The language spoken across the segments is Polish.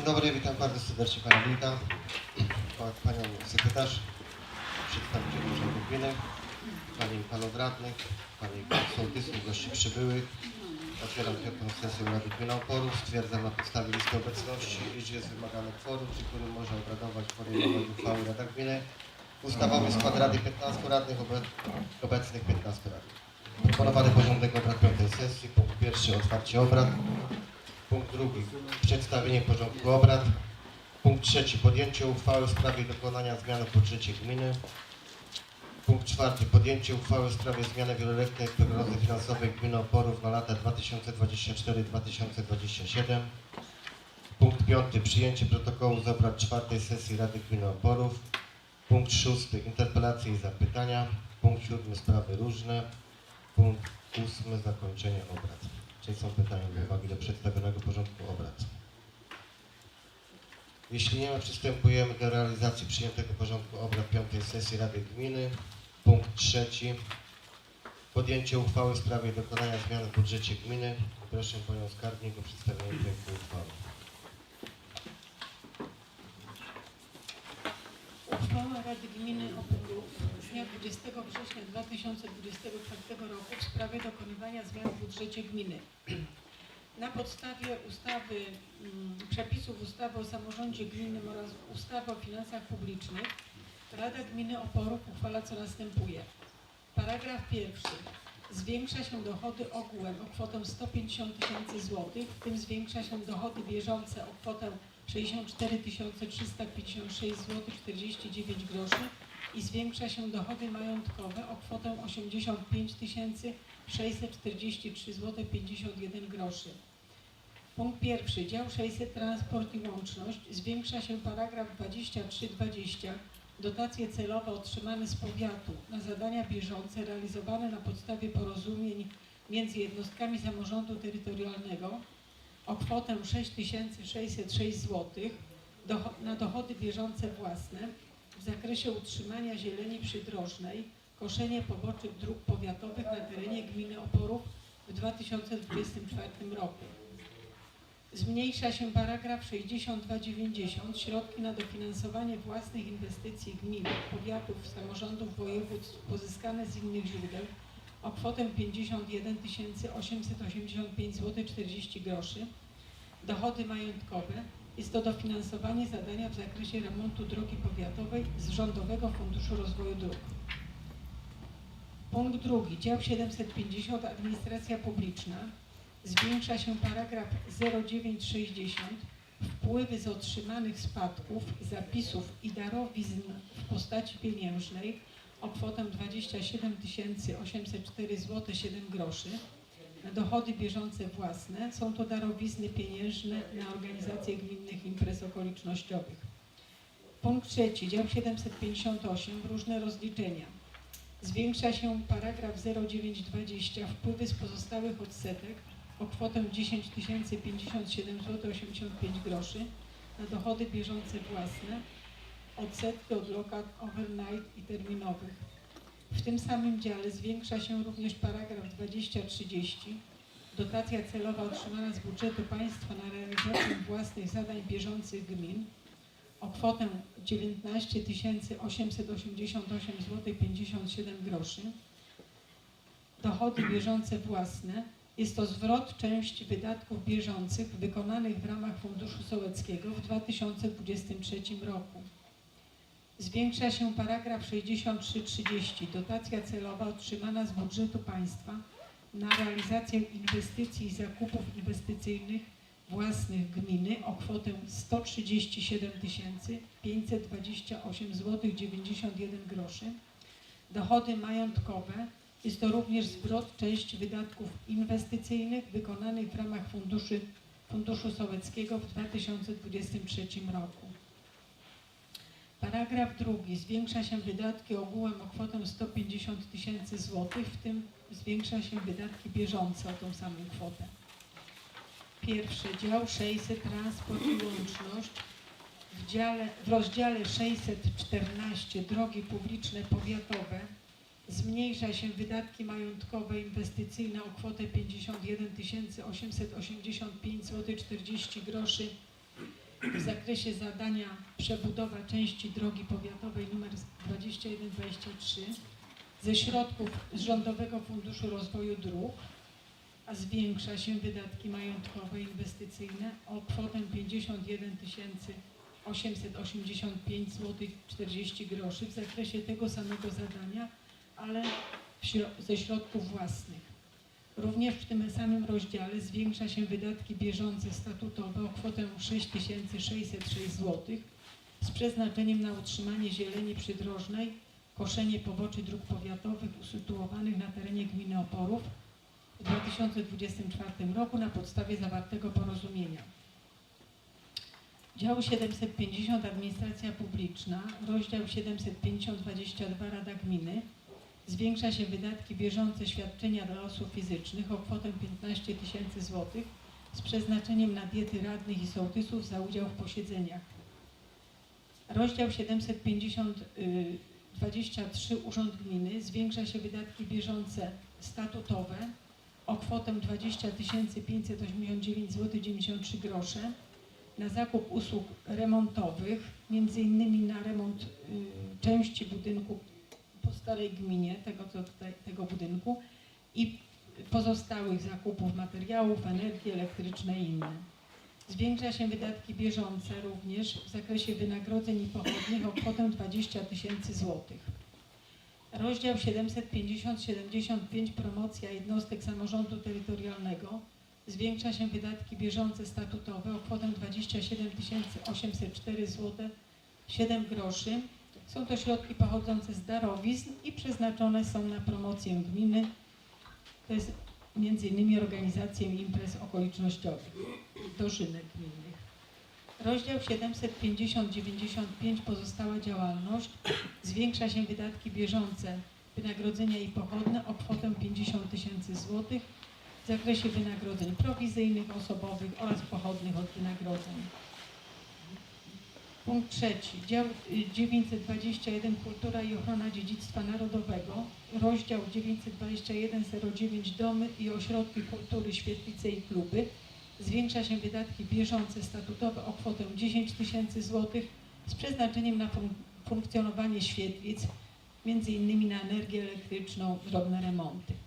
Dzień dobry, witam bardzo serdecznie Pana Wójta, pa- Panią Sekretarz, przedstawicieli Urzędu Gminy, Panie i Panów Radnych, Panie i Panów Sołtysów, gości przybyłych. Otwieram piątą sesję Rady Gminy Oporów. Stwierdzam na podstawie listy obecności, iż jest wymagane kworum, przy którym może obradować podejmować uchwały Rada Gminy. Ustawowy skład Rady 15 radnych, obe- obecnych 15 radnych. Proponowany porządek obrad piątej sesji. Punkt pierwszy, otwarcie obrad. Punkt drugi, przedstawienie porządku obrad. Punkt trzeci, podjęcie uchwały w sprawie dokonania zmian w budżecie gminy. Punkt czwarty, podjęcie uchwały w sprawie zmiany wieloletniej prognozy finansowej gminy Oporów na lata 2024-2027. Punkt piąty, przyjęcie protokołu z obrad czwartej sesji Rady Gminy Oporów. Punkt szósty, interpelacje i zapytania. Punkt siódmy, sprawy różne. Punkt ósmy, zakończenie obrad. Czy są pytania uwagi do przedstawionego porządku obrad? Jeśli nie ma, przystępujemy do realizacji przyjętego porządku obrad piątej sesji Rady Gminy. Punkt trzeci. Podjęcie uchwały w sprawie dokonania zmian w budżecie gminy. Proszę Panią Skarbnik o przedstawienie projektu uchwały. Rady Gminy Oporów z dnia 20 września 2024 roku w sprawie dokonywania zmian w budżecie gminy. Na podstawie ustawy, mm, przepisów ustawy o samorządzie gminnym oraz ustawy o finansach publicznych Rada Gminy Oporów uchwala co następuje. Paragraf pierwszy. Zwiększa się dochody ogółem o kwotę 150 tysięcy złotych, w tym zwiększa się dochody bieżące o kwotę 64 356 zł 49 groszy i zwiększa się dochody majątkowe o kwotę 85 643 zł 51 groszy. Punkt pierwszy. Dział 600 Transport i Łączność. Zwiększa się paragraf 2320 dotacje celowe otrzymane z powiatu na zadania bieżące realizowane na podstawie porozumień między jednostkami samorządu terytorialnego o kwotę 6606 zł na dochody bieżące własne w zakresie utrzymania zieleni przydrożnej, koszenie poboczek dróg powiatowych na terenie gminy Oporów w 2024 roku. Zmniejsza się paragraf 6290 środki na dofinansowanie własnych inwestycji gmin, powiatów, samorządów województw pozyskane z innych źródeł o kwotę 51 885 zł 40 groszy. Dochody majątkowe jest to dofinansowanie zadania w zakresie remontu drogi powiatowej z Rządowego Funduszu Rozwoju Dróg. Punkt drugi, dział 750 Administracja Publiczna. Zwiększa się paragraf 0960 wpływy z otrzymanych spadków, zapisów i darowizn w postaci pieniężnej o kwotę 27 804 zł 7 groszy na dochody bieżące własne. Są to darowizny pieniężne na organizację gminnych imprez okolicznościowych. Punkt trzeci, dział 758, różne rozliczenia. Zwiększa się paragraf 0920, wpływy z pozostałych odsetek o kwotę 10 057 zł 85 groszy na dochody bieżące własne, odsetki od lokat overnight i terminowych. W tym samym dziale zwiększa się również paragraf 2030. Dotacja celowa otrzymana z budżetu państwa na realizację własnych zadań bieżących gmin o kwotę 19 888 zł 57 groszy. Dochody bieżące własne jest to zwrot części wydatków bieżących wykonanych w ramach Funduszu Sołeckiego w 2023 roku. Zwiększa się paragraf 6330. Dotacja celowa otrzymana z budżetu państwa na realizację inwestycji i zakupów inwestycyjnych własnych gminy o kwotę 137 528 zł 91 groszy. Dochody majątkowe jest to również zwrot części wydatków inwestycyjnych wykonanych w ramach funduszy, Funduszu Sołeckiego w 2023 roku. Paragraf drugi. Zwiększa się wydatki ogółem o kwotę 150 tysięcy złotych, w tym zwiększa się wydatki bieżące o tą samą kwotę. Pierwszy dział 600 Transport i Łączność. W, dziale, w rozdziale 614 Drogi publiczne powiatowe zmniejsza się wydatki majątkowe inwestycyjne o kwotę 51 885 zł 40 groszy w zakresie zadania przebudowa części drogi powiatowej nr 2123 ze środków Rządowego Funduszu Rozwoju Dróg, a zwiększa się wydatki majątkowe inwestycyjne o kwotę 51 885 zł 40 groszy w zakresie tego samego zadania, ale ze środków własnych. Również w tym samym rozdziale zwiększa się wydatki bieżące statutowe o kwotę 6606 zł z przeznaczeniem na utrzymanie zieleni przydrożnej, koszenie poboczy dróg powiatowych usytuowanych na terenie gminy Oporów w 2024 roku na podstawie zawartego porozumienia. Dział 750 Administracja Publiczna, rozdział 750-22 Rada Gminy. Zwiększa się wydatki bieżące świadczenia dla osób fizycznych o kwotę 15 tysięcy złotych z przeznaczeniem na diety radnych i sołtysów za udział w posiedzeniach. Rozdział 750 y, 23 Urząd Gminy zwiększa się wydatki bieżące statutowe o kwotę 20 589 zł 93 grosze na zakup usług remontowych, między innymi na remont y, części budynku po starej gminie, tego, co tutaj, tego budynku i pozostałych zakupów materiałów, energii elektrycznej i inne. Zwiększa się wydatki bieżące również w zakresie wynagrodzeń i pochodnych o kwotę 20 tysięcy złotych. Rozdział 750-75 Promocja jednostek samorządu terytorialnego zwiększa się wydatki bieżące statutowe o kwotę 27 804 zł 7 groszy. Są to środki pochodzące z darowizn i przeznaczone są na promocję gminy. To jest innymi organizację imprez okolicznościowych, dożynek gminnych. Rozdział 750-95 pozostała działalność zwiększa się wydatki bieżące, wynagrodzenia i pochodne o kwotę 50 tysięcy złotych w zakresie wynagrodzeń prowizyjnych, osobowych oraz pochodnych od wynagrodzeń. Punkt trzeci. Dział y, 921 Kultura i ochrona dziedzictwa narodowego. Rozdział 92109 Domy i ośrodki kultury, świetlice i kluby. Zwiększa się wydatki bieżące statutowe o kwotę 10 tysięcy złotych z przeznaczeniem na fun funkcjonowanie świetlic, między innymi na energię elektryczną, drobne remonty.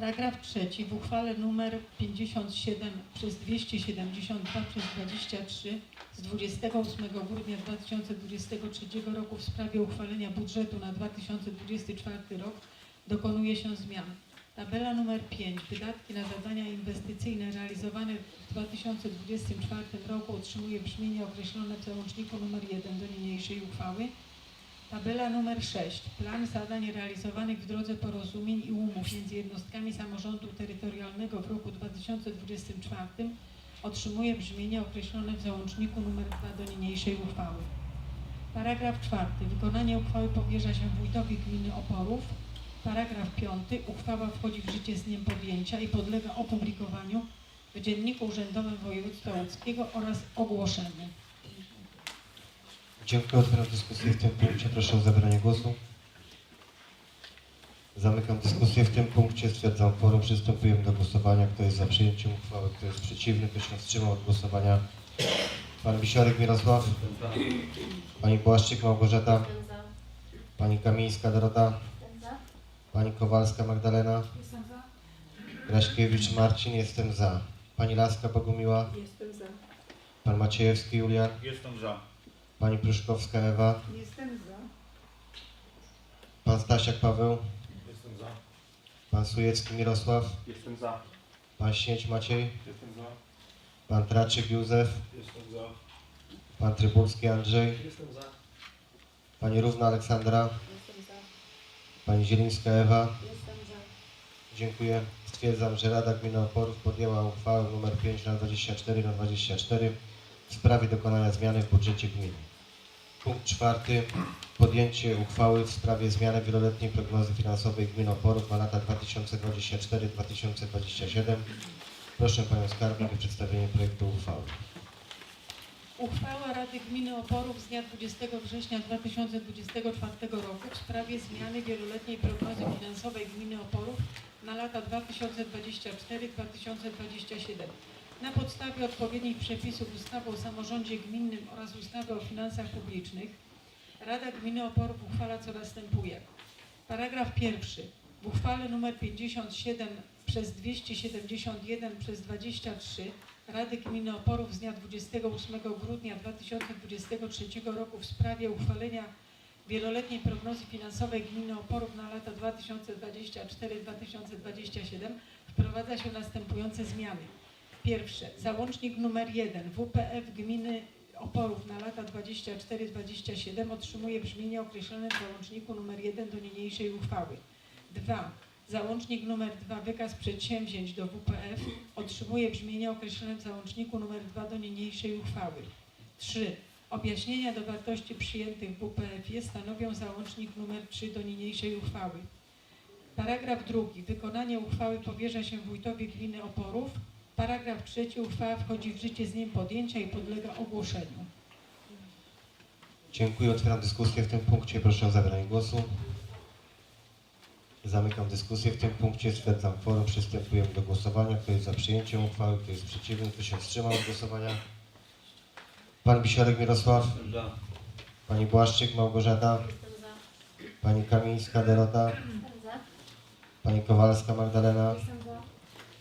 Paragraf trzeci w uchwale nr 57 przez 272 przez 23 z 28 grudnia 2023 roku w sprawie uchwalenia budżetu na 2024 rok dokonuje się zmian. Tabela nr 5 wydatki na zadania inwestycyjne realizowane w 2024 roku otrzymuje brzmienie określone w załączniku nr 1 do niniejszej uchwały. Tabela nr 6. Plan zadań realizowanych w drodze porozumień i umów między jednostkami samorządu terytorialnego w roku 2024 otrzymuje brzmienie określone w załączniku nr 2 do niniejszej uchwały. Paragraf 4. Wykonanie uchwały powierza się wójtowi gminy Oporów. Paragraf 5. Uchwała wchodzi w życie z dniem podjęcia i podlega opublikowaniu w Dzienniku Urzędowym Województwa Łódzkiego oraz ogłoszeniu. Dziękuję. Otwieram dyskusję w tym punkcie. Proszę o zabranie głosu. Zamykam dyskusję w tym punkcie. Stwierdzam forum. Przystępujemy do głosowania. Kto jest za przyjęciem uchwały? Kto jest przeciwny? Kto się wstrzymał od głosowania? Pan Wisiorek Mirosław? Pani Błaszczyk Małgorzata? Jestem za. Pani Kamińska Dorota? Jestem za. Pani Kowalska Magdalena? Jestem za. Graśkiewicz Marcin? Jestem za. Pani Laska Bogumiła? Jestem za. Pan Maciejewski Julian? Jestem za. Pani Pruszkowska Ewa? Jestem za. Pan Stasiak Paweł? Jestem za. Pan Sujecki Mirosław? Jestem za. Pan Śnieć Maciej? Jestem za. Pan Traczyk Józef? Jestem za. Pan Trybulski Andrzej? Jestem za. Pani Równa Aleksandra? Jestem za. Pani Zielińska Ewa? Jestem za. Dziękuję. Stwierdzam, że Rada Gminy Oporów podjęła uchwałę nr 5 na 24 na 24 w sprawie dokonania zmiany w budżecie gminy. Punkt czwarty. Podjęcie uchwały w sprawie zmiany wieloletniej prognozy finansowej gminy Oporów na lata 2024-2027. Proszę Panią Skarbnik o przedstawienie projektu uchwały. Uchwała Rady Gminy Oporów z dnia 20 września 2024 roku w sprawie zmiany wieloletniej prognozy finansowej Gminy Oporów na lata 2024-2027. Na podstawie odpowiednich przepisów ustawy o samorządzie gminnym oraz ustawy o finansach publicznych Rada Gminy Oporów uchwala co następuje. Paragraf pierwszy. W uchwale nr 57 przez 271 przez 23 Rady Gminy Oporów z dnia 28 grudnia 2023 roku w sprawie uchwalenia wieloletniej prognozy finansowej Gminy Oporów na lata 2024-2027 wprowadza się następujące zmiany. Pierwsze, załącznik numer 1 WPF Gminy Oporów na lata 24-27 otrzymuje brzmienie określone w załączniku numer 1 do niniejszej uchwały. 2. Załącznik numer 2 wykaz przedsięwzięć do WPF otrzymuje brzmienie określone w załączniku numer 2 do niniejszej uchwały. 3. Objaśnienia do wartości przyjętych w WPF-ie stanowią załącznik numer 3 do niniejszej uchwały. Paragraf drugi. Wykonanie uchwały powierza się wójtowi gminy Oporów. Paragraf trzeci. Uchwała wchodzi w życie z dniem podjęcia i podlega ogłoszeniu. Dziękuję. Otwieram dyskusję w tym punkcie. Proszę o zabranie głosu. Zamykam dyskusję w tym punkcie. Stwierdzam kworum. Przystępujemy do głosowania. Kto jest za przyjęciem uchwały? Kto jest przeciwny? Kto się wstrzymał od głosowania? Pan Bisiorek Mirosław? Za. Pani Błaszczyk Małgorzata? Jestem za. Pani Kamińska Dorota? Jestem za. Pani Kowalska Magdalena?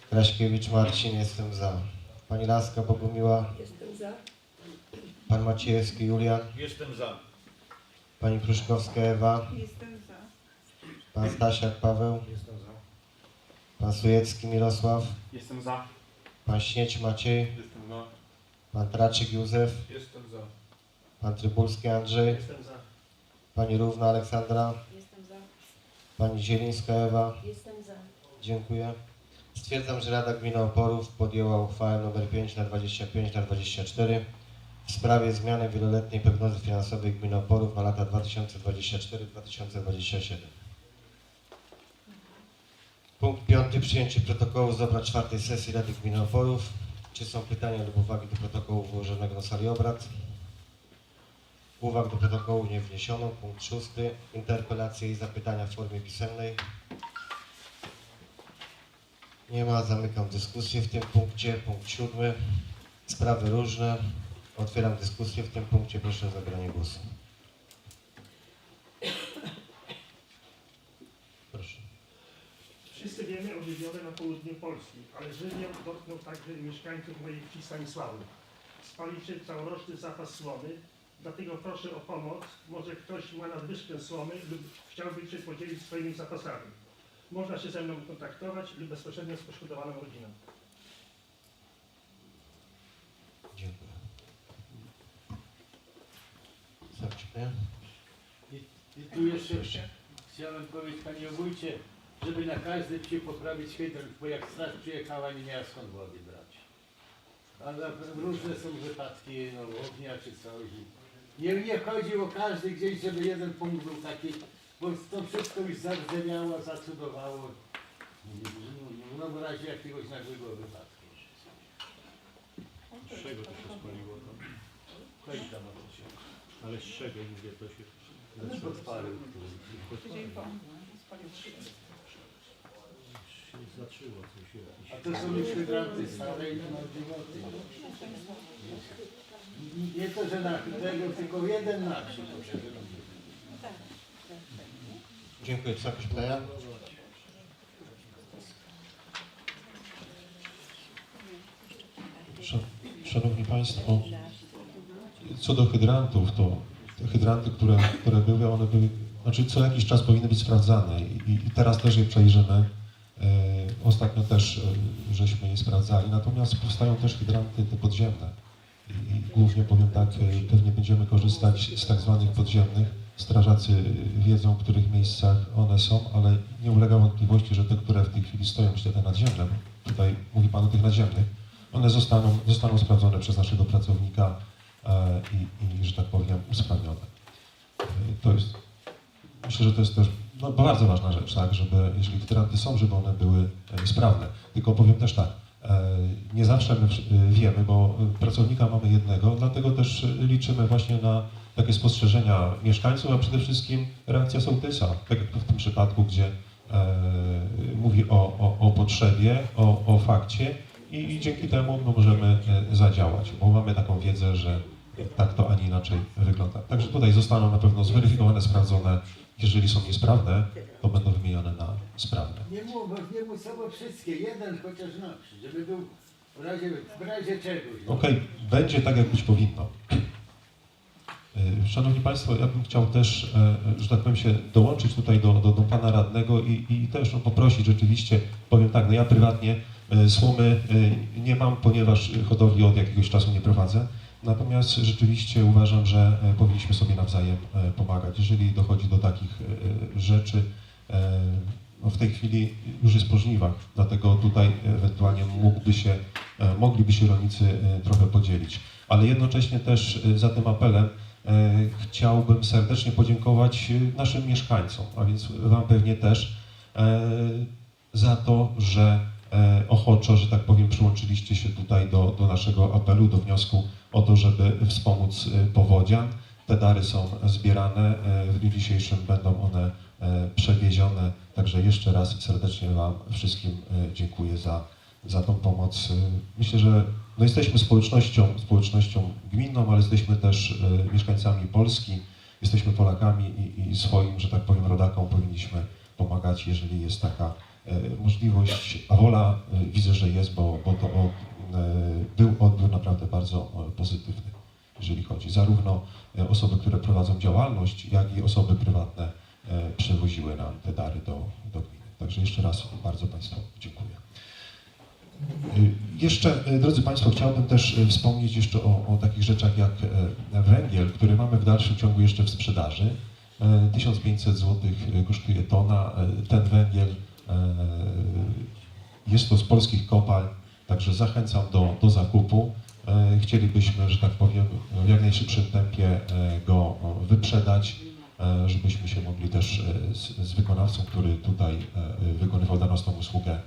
Kraśkiewicz Marcin? Jestem za. Pani Laska Bogumiła? Jestem za. Pan Maciejewski Julian? Jestem za. Pani Pruszkowska Ewa? Jestem za. Pan Stasiak Paweł? Jestem za. Pan Sujecki Mirosław? Jestem za. Pan Śnieć Maciej? Jestem za. Pan Traczyk Józef? Jestem za. Pan Trybulski Andrzej? Jestem za. Pani Równa Aleksandra? Jestem za. Pani Zielińska Ewa? Jestem za. Dziękuję. Stwierdzam, że Rada Gminy Oporów podjęła uchwałę nr 5 na 25 na 24 w sprawie zmiany wieloletniej prognozy finansowej Gminy Oporów na lata 2024-2027. Punkt piąty. Przyjęcie protokołu z obrad czwartej sesji Rady Gminy Oporów. Czy są pytania lub uwagi do protokołu wyłożonego na sali obrad? Uwag do protokołu nie wniesiono. Punkt szósty. Interpelacje i zapytania w formie pisemnej. Nie ma. Zamykam dyskusję w tym punkcie. Punkt siódmy. Sprawy różne. Otwieram dyskusję w tym punkcie. Proszę o zabranie głosu. Proszę. Wszyscy wiemy o żywiole na południu Polski, ale żywioł dotknął także mieszkańców mojej wsi Stanisławy. Spalicie całoroczny zapas słomy, dlatego proszę o pomoc. Może ktoś ma nadwyżkę słomy lub chciałby się podzielić swoimi zapasami. Można się ze mną kontaktować lub bezpośrednio z poszkodowaną rodziną. Dziękuję. Pytania? I, I tu jeszcze chciałem powiedzieć Panie Wójcie, żeby na każdej wsi poprawić hydrant, bo jak straż przyjechała nie miała skąd wody brać. Ale różne są wypadki, no ognia czy coś. Nie, nie chodzi o każdy gdzieś, żeby jeden punkt był taki, bo to wszystko już zardzewiało, zacudowało. No, w razie jakiegoś nagłego wypadku. Z czego to się spaliło tam? Końca ma to się. Ale z czego mówię to się No, podpalił. się zaczęło coś jakieś. A to są już hydranty stare i na dziewoty. Nie to, że na tego, tylko jeden na to przeżywa. Dziękuję. Szan- Szanowni Państwo, co do hydrantów, to te hydranty, które, które były, one były, znaczy co jakiś czas powinny być sprawdzane i, i teraz też je przejrzymy. E, ostatnio też e, żeśmy je sprawdzali, natomiast powstają też hydranty te podziemne. I, I głównie powiem tak, e, pewnie będziemy korzystać z tak zwanych podziemnych. Strażacy wiedzą, w których miejscach one są, ale nie ulega wątpliwości, że te, które w tej chwili stoją, myślę te nadziemne, tutaj mówi Pan o tych nadziemnych, one zostaną, zostaną sprawdzone przez naszego pracownika e, i, i, że tak powiem, usprawnione. E, To jest, myślę, że to jest też no, bardzo ważna rzecz, tak, żeby, jeżeli hydranty są, żeby one były e, sprawne. Tylko powiem też tak, nie zawsze my wiemy, bo pracownika mamy jednego, dlatego też liczymy właśnie na takie spostrzeżenia mieszkańców, a przede wszystkim reakcja sołtysa, tak jak w tym przypadku, gdzie e, mówi o, o, o potrzebie, o, o fakcie i, dzięki temu no, możemy e, zadziałać, bo mamy taką wiedzę, że tak to, a nie inaczej wygląda. Także tutaj zostaną na pewno zweryfikowane, sprawdzone. Jeżeli są niesprawne, to będą wymienione na sprawne. Nie mów, nie musowo wszystkie, jeden chociaż nasz, żeby był w razie, w razie czegoś. Okej, będzie tak, jak być powinno. E, Szanowni Państwo, ja bym chciał też, e, że tak powiem, się dołączyć tutaj do, do, do Pana Radnego i, i też no, poprosić rzeczywiście, powiem tak, no ja prywatnie e, słomy e, nie mam, ponieważ hodowli od jakiegoś czasu nie prowadzę, natomiast rzeczywiście uważam, że e, powinniśmy sobie nawzajem e, pomagać. Jeżeli dochodzi do takich e, rzeczy, e, no w tej chwili już jest po żniwach, dlatego tutaj ewentualnie mógłby się, e, mogliby się rolnicy e, trochę podzielić. Ale jednocześnie też e, za tym apelem e, chciałbym serdecznie podziękować e, naszym mieszkańcom, a więc Wam pewnie też, e, za to, że e, ochoczo, że tak powiem, przyłączyliście się tutaj do, do naszego apelu, do wniosku o to, żeby wspomóc e, powodzian. Te dary są zbierane, e, w dniu dzisiejszym będą one e, przewiezione, także jeszcze raz serdecznie Wam wszystkim e, dziękuję za, za tą pomoc. E, Myślę, że no jesteśmy społecznością, społecznością gminną, ale jesteśmy też e, mieszkańcami Polski, jesteśmy Polakami i, i swoim, że tak powiem, rodakom powinniśmy pomagać, jeżeli jest taka e, możliwość, a wola widzę, że jest, bo, bo to był odbiór naprawdę bardzo pozytywny, jeżeli chodzi zarówno osoby, które prowadzą działalność, jak i osoby prywatne przewoziły nam te dary do, do gminy. Także jeszcze raz bardzo Państwu dziękuję. Y, Jeszcze, y, drodzy Państwo, chciałbym też y, wspomnieć jeszcze o, o takich rzeczach jak e, węgiel, który mamy w dalszym ciągu jeszcze w sprzedaży. E, 1500 zł kosztuje tona. E, Ten węgiel e, jest to z polskich kopalń, także zachęcam do, do zakupu. E, Chcielibyśmy, że tak powiem, w jak najszybszym tempie e, go wyprzedać, e, żebyśmy się mogli też e, z, z wykonawcą, który tutaj e, wykonywał daną usługę, e,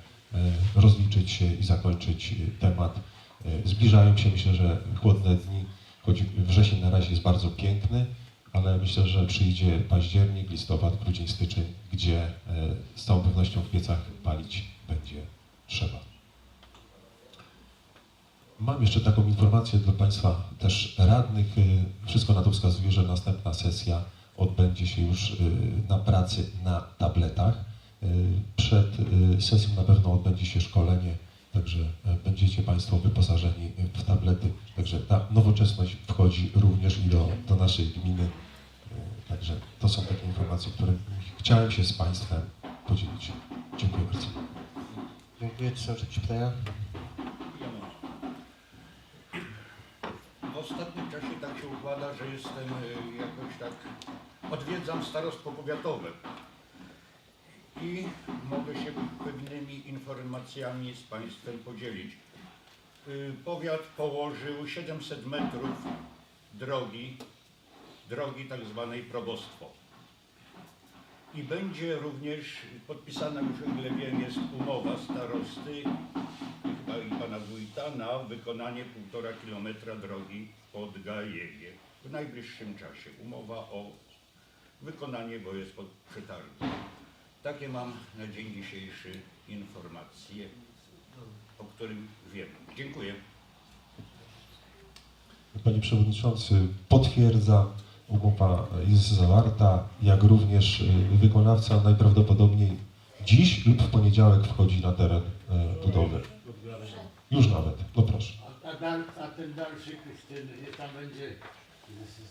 rozliczyć się i zakończyć e, temat. E, Zbliżają się, myślę, że chłodne dni, choć wrzesień na razie jest bardzo piękny, ale myślę, że przyjdzie październik, listopad, grudzień, styczeń, gdzie e, z całą pewnością w piecach palić będzie trzeba. Mam jeszcze taką informację dla Państwa też radnych. Wszystko na to wskazuje, że następna sesja odbędzie się już na pracy na tabletach. Y, Przed y, sesją na pewno odbędzie się szkolenie, także e, będziecie Państwo wyposażeni w tablety. Także ta nowoczesność wchodzi również i do, do naszej gminy. Y, Także to są takie informacje, które chciałem się z Państwem podzielić. Dziękuję bardzo. Dziękuję. Czy są jakieś pytania? W ostatnim czasie tak się układa, że jestem y, jakoś tak, odwiedzam starostwo powiatowe i mogę się pewnymi informacjami z Państwem podzielić. Y, Powiat położył 700 metrów drogi, drogi tak zwanej probostwo. I będzie również podpisana już, o ile wiem, jest umowa starosty chyba i pana wójta na wykonanie półtora kilometra drogi pod Gajewie w najbliższym czasie. Umowa o wykonanie, bo jest pod przetargiem. Takie mam na dzień dzisiejszy informacje, o którym wiem. Dziękuję. Panie Przewodniczący, potwierdzam, umowa jest zawarta, jak również y, wykonawca najprawdopodobniej dziś lub w poniedziałek wchodzi na teren e, budowy. Już nawet, no proszę. A, dal, a ten dalszy, ten, tam będzie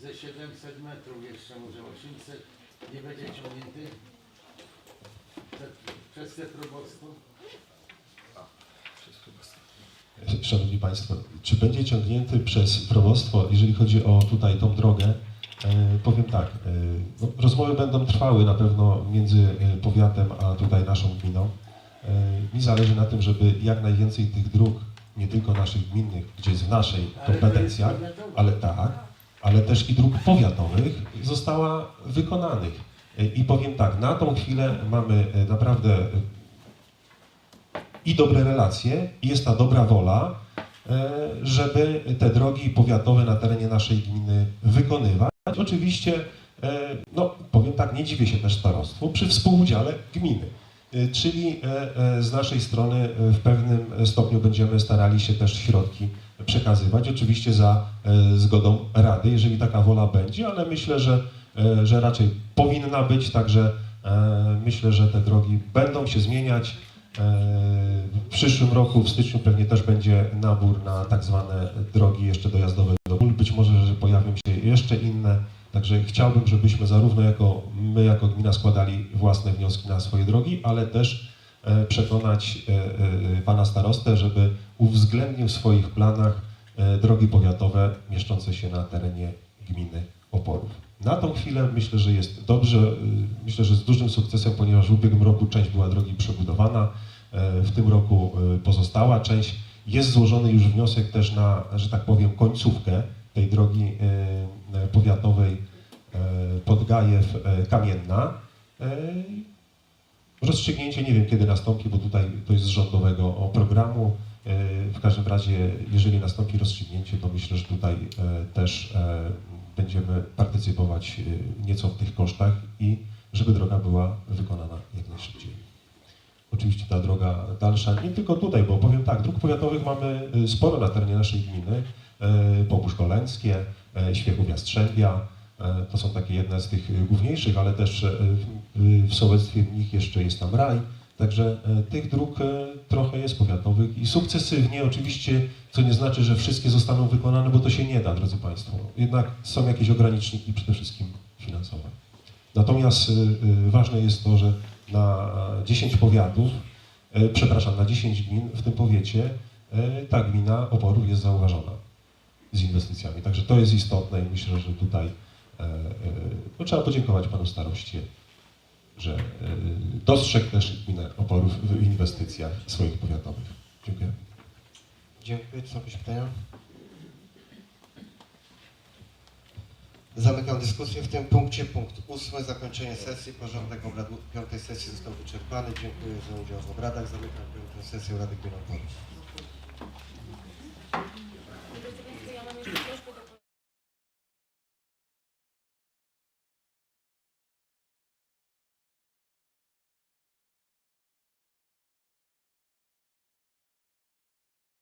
ze 700 metrów jeszcze, może 800, nie będzie ciągnięty te probostwo? Szanowni Państwo, czy będzie ciągnięty przez probostwo, jeżeli chodzi o tutaj tą drogę? E, powiem tak, e, no, rozmowy będą trwały na pewno między e, powiatem a tutaj naszą gminą. Mi zależy na tym, żeby jak najwięcej tych dróg, nie tylko naszych gminnych, gdzie jest w naszej kompetencjach, ale tak, ale też i dróg powiatowych została wykonanych. I powiem tak, na tą chwilę mamy e, naprawdę e, i dobre relacje, i jest ta dobra wola, e, żeby te drogi powiatowe na terenie naszej gminy wykonywać. Oczywiście, no powiem tak, nie dziwię się też starostwu przy współudziale gminy. Czyli z naszej strony w pewnym stopniu będziemy starali się też środki przekazywać, oczywiście za zgodą Rady, jeżeli taka wola będzie, ale myślę, że, że raczej powinna być, także e, myślę, że te drogi będą się zmieniać. E, W przyszłym roku, w styczniu pewnie też będzie nabór na tak zwane drogi jeszcze dojazdowe do ból. Być może, że pojawią się jeszcze inne. Także chciałbym, żebyśmy zarówno jako my, jako gmina składali własne wnioski na swoje drogi, ale też e, przekonać e, e, pana starostę, żeby uwzględnił w swoich planach e, drogi powiatowe mieszczące się na terenie gminy Oporów. Na tą chwilę myślę, że jest dobrze, y, myślę, że z dużym sukcesem, ponieważ w ubiegłym roku część była drogi przebudowana, e, w tym roku y, pozostała część. Jest złożony już wniosek też na, że tak powiem, końcówkę tej drogi e, powiatowej e, Podgajew-Kamienna. E, Rozstrzygnięcie nie wiem kiedy nastąpi, bo tutaj to jest z rządowego programu. E, W każdym razie, jeżeli nastąpi rozstrzygnięcie, to myślę, że tutaj e, też e, będziemy partycypować e, nieco w tych kosztach i żeby droga była wykonana jak najszybciej. Oczywiście ta droga dalsza, nie tylko tutaj, bo powiem tak, dróg powiatowych mamy e, sporo na terenie naszej gminy. E, Pobórz Kolenckie, e, Świechów Jastrzębia, to są takie jedne z tych główniejszych, ale też w- w sołectwie w nich jeszcze jest tam raj. Także e, tych dróg e, trochę jest powiatowych i sukcesywnie oczywiście, co nie znaczy, że wszystkie zostaną wykonane, bo to się nie da, drodzy Państwo. Jednak są jakieś ograniczniki przede wszystkim finansowe. Natomiast y, ważne jest to, że na 10 powiatów, e, przepraszam, na 10 gmin w tym powiecie e, ta gmina Oporów jest zauważona z inwestycjami. Także to jest istotne i myślę, że tutaj e, e, no, trzeba podziękować panu staroście, że e, dostrzegł też gminę Oporów w inwestycjach swoich powiatowych. Dziękuję. Dziękuję. Czy są jakieś pytania? Zamykam dyskusję w tym punkcie. Punkt ósmy. Zakończenie sesji. Porządek obrad piątej sesji został wyczerpany. Dziękuję za udział w obradach. Zamykam piątą sesję Rady Gminy Oporów.